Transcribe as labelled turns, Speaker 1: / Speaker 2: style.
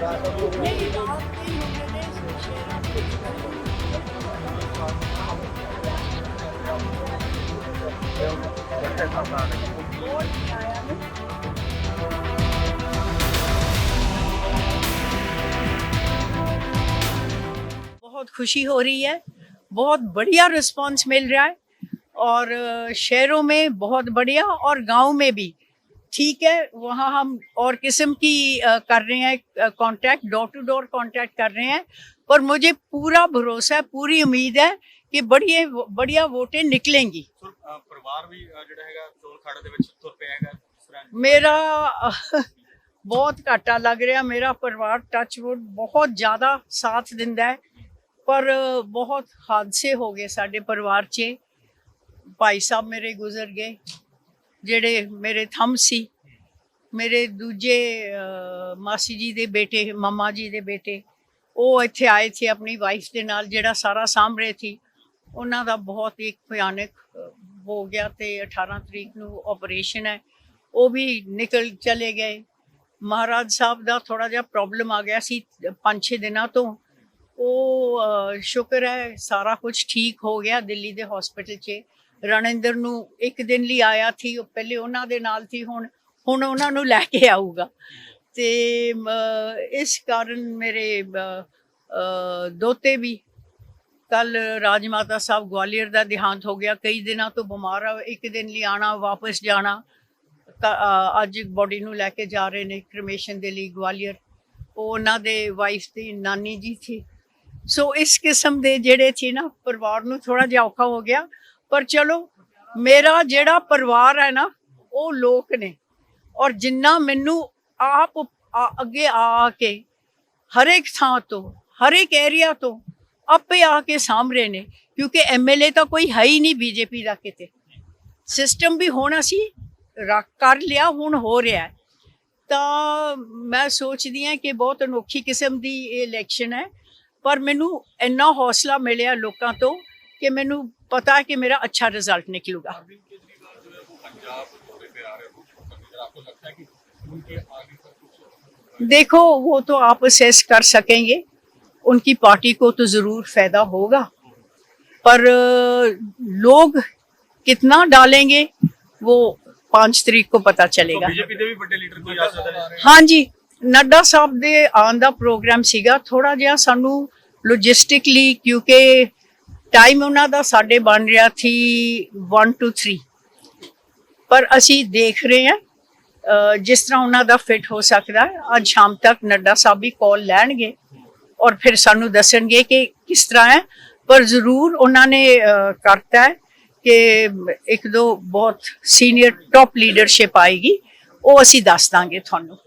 Speaker 1: बहुत खुशी हो रही है। बहुत बढ़िया रिस्पांस मिल रहा है और शहरों में बहुत बढ़िया और गाँव में भी। ठीक है वहाँ हम और किस्म की अ, कर रहे हैं contact door to door contact कर रहे हैं पर मुझे पूरा भरोसा है पूरी उम्मीद है कि बढ़िया बढ़िया वोटें निकलेंगी
Speaker 2: ਸੋ ਅ, ਪਰਿਵਾਰ ਵੀ ਅ, ਜਿਹੜਾ ਹੈਗਾ ਚੋਣ ਖਾੜੇ ਦੇ ਵਿੱਚ ਤੁਰ ਪਿਆ ਹੈਗਾ ਇਸ ਤਰ੍ਹਾਂ
Speaker 1: ਮੇਰਾ ਅਹ, ਬਹੁਤ ਘਾਟਾ ਲੱਗ ਰਿਹਾ ਮੇਰਾ ਪਰਿਵਾਰ ਟੱਚਵੁੱਡ ਬਹੁਤ ਜ਼ਿਆਦਾ ਸਾਥ ਦਿੰਦਾ ਹੈ ਪਰ ਅਹ, ਬਹੁਤ ਹਾਦਸੇ ਹੋ ਗਏ ਸਾਡੇ ਪਰਿਵਾਰ 'ਚ ਭਾਈ ਸਾਹਿਬ ਮੇਰੇ ਗੁਜ਼ਰ ਗਏ ਜਿਹੜੇ ਮੇਰੇ ਥੰਮ ਸੀ, ਮੇਰੇ ਦੂਜੇ ਮਾਸੀ ਜੀ ਦੇ ਬੇਟੇ, ਮਮਾ ਜੀ ਦੇ ਬੇਟੇ, ਉਹ ਇੱਥੇ ਆਏ ਸੀ ਆਪਣੀ ਵਾਈਫ ਦੇ ਨਾਲ, ਜਿਹੜਾ ਸਾਰਾ ਸਾਂਭ ਰਹੇ ਸੀ। ਉਹਨਾਂ ਦਾ ਬਹੁਤ ਹੀ ਭਿਆਨਕ ਹੋ ਗਿਆ ਤੇ 18 ਤਰੀਕ ਨੂੰ ਆਪਰੇਸ਼ਨ ਹੈ। ਉਹ ਵੀ ਨਿਕਲ ਚਲੇ ਗਏ। ਮਹਾਰਾਜ ਸਾਹਿਬ ਦਾ ਥੋੜਾ ਜਿਹਾ ਪ੍ਰੋਬਲਮ ਆ ਗਿਆ ਸੀ 5-6 ਦਿਨਾਂ ਤੋਂ। ਉਹ ਸ਼ੁਕਰ ਹੈ ਸਾਰਾ ਕੁਝ ਠੀਕ ਹੋ ਗਿਆ ਦਿੱਲੀ ਦੇ ਹਸਪੀਟਲ 'ਚ। ਰਣਿੰਦਰ ਨੂੰ ਇੱਕ ਦਿਨ ਲਈ ਆਇਆ ਸੀ, ਉਹ ਪਹਿਲੇ ਉਹਨਾਂ ਦੇ ਨਾਲ ਸੀ, ਹੁਣ ਹੁਣ ਉਹਨਾਂ ਨੂੰ ਲੈ ਕੇ ਆਊਗਾ। ਤੇ ਇਸ ਕਾਰਨ ਮੇਰੇ ਦੋਤੇ ਵੀ ਕੱਲ ਰਾਜਮਾਤਾ ਸਾਹਿਬ ਗਵਾਲੀਅਰ ਦਾ ਦੇਹਾਂਤ ਹੋ ਗਿਆ। ਕਈ ਦਿਨਾਂ ਤੋਂ ਬਿਮਾਰ ਆ, ਇੱਕ ਦਿਨ ਲਈ ਆਣਾ, ਵਾਪਸ ਜਾਣਾ। ਅੱਜ ਬੋਡੀ ਨੂੰ ਲੈ ਕੇ ਜਾ ਰਹੇ ਨੇ ਕ੍ਰਿਮੇਸ਼ਨ ਦੇ ਲਈ ਗਵਾਲੀਅਰ। ਉਹ ਉਹਨਾਂ ਦੇ ਵਾਈਫ ਦੀ ਨਾਨੀ ਜੀ ਸੀ। ਸੋ ਇਸ ਕਿਸਮ ਦੇ ਜਿਹੜੇ ਸੀ ਨਾ ਪਰਿਵਾਰ ਨੂੰ ਥੋੜਾ ਜਿਹਾ ਔਖਾ ਹੋ ਗਿਆ। ਪਰ ਚਲੋ, ਮੇਰਾ ਜਿਹੜਾ ਪਰਿਵਾਰ ਹੈ ਨਾ, ਉਹ ਲੋਕ ਨੇ। ਔਰ ਜਿੰਨਾ ਮੈਨੂੰ ਆਪ, ਆ- ਅੱਗੇ ਆ ਕੇ ਹਰੇਕ ਥਾਂ ਤੋਂ, ਹਰੇਕ ਏਰੀਆ ਤੋਂ ਆਪੇ ਆ ਕੇ ਸਾਹਮਣੇ ਨੇ। ਕਿਉਂਕਿ ਐਮਐਲਏ ਤਾਂ ਕੋਈ ਹੈ ਹੀ ਨਹੀਂ ਬੀਜੇਪੀ ਦਾ ਕਿਤੇ। ਸਿਸਟਮ ਵੀ ਹੁਣ ਅਸੀਂ ਰੱਖ, ਕਰ ਲਿਆ, ਹੁਣ ਹੋ ਰਿਹਾ ਤਾਂ ਮੈਂ ਸੋਚਦੀ ਹਾਂ ਕਿ ਬਹੁਤ ਅਨੋਖੀ ਕਿਸਮ ਦੀ ਇਹ ਇਲੈਕਸ਼ਨ ਹੈ। ਪਰ ਮੈਨੂੰ ਇੰਨਾ ਹੌਸਲਾ ਮਿਲਿਆ ਲੋਕਾਂ ਤੋਂ ਕਿ ਮੈਨੂੰ ਪਤਾ ਹੈ ਕਿ ਮੇਰਾ ਅੱਛਾ ਰਿਜ਼ਲਟ ਨਿਕਲੂਗਾ
Speaker 2: अरविंद केजरीवाल जो है वो पंजाब दौरे पे आ रहे हैं रोड शो करने का आपको लगता है कि उनके आगे का कुछ
Speaker 1: देखो वो तो आप असेस कर सकेंगे उनकी पार्टी को तो जरूर फायदा होगा पर अ, लोग कितना डालेंगे वो पांच तारीख को पता चलेगा
Speaker 2: ਬੀਜੇਪੀ ਦੇ ਵੀ ਵੱਡੇ
Speaker 1: ਨੱਡਾ ਸਾਹਿਬ ਦੇ ਆਉਣ ਦਾ ਪ੍ਰੋਗਰਾਮ ਸੀਗਾ ਥੋੜਾ ਜਿਹਾ ਸਾਨੂੰ ਲੌਜਿਸਟਿਕਲੀ ਕਿਉਂਕਿ ਟਾਈਮ ਉਹਨਾਂ ਦਾ ਸਾਡੇ ਬਣ ਰਿਹਾ ਸੀ 1 ਟੂ 3 ਪਰ ਅਸੀਂ ਦੇਖ ਰਹੇ ਹਾਂ ਜਿਸ ਤਰ੍ਹਾਂ ਉਹਨਾਂ ਦਾ ਫਿਟ ਹੋ ਸਕਦਾ, ਅੱਜ ਸ਼ਾਮ ਤੱਕ ਨੱਡਾ ਸਾਹਿਬ ਵੀ ਕਾਲ ਲੈਣਗੇ ਔਰ ਫਿਰ ਸਾਨੂੰ ਦੱਸਣਗੇ ਕਿ ਕਿਸ ਤਰ੍ਹਾਂ ਹੈ। ਪਰ ਜ਼ਰੂਰ ਉਹਨਾਂ ਨੇ ਕਰਤਾ ਹੈ ਕਿ ਇੱਕ ਦੋ ਬਹੁਤ ਸੀਨੀਅਰ ਟੌਪ ਲੀਡਰਸ਼ਿਪ ਆਏਗੀ, ਉਹ ਅਸੀਂ ਦੱਸ ਦਾਂਗੇ ਤੁਹਾਨੂੰ।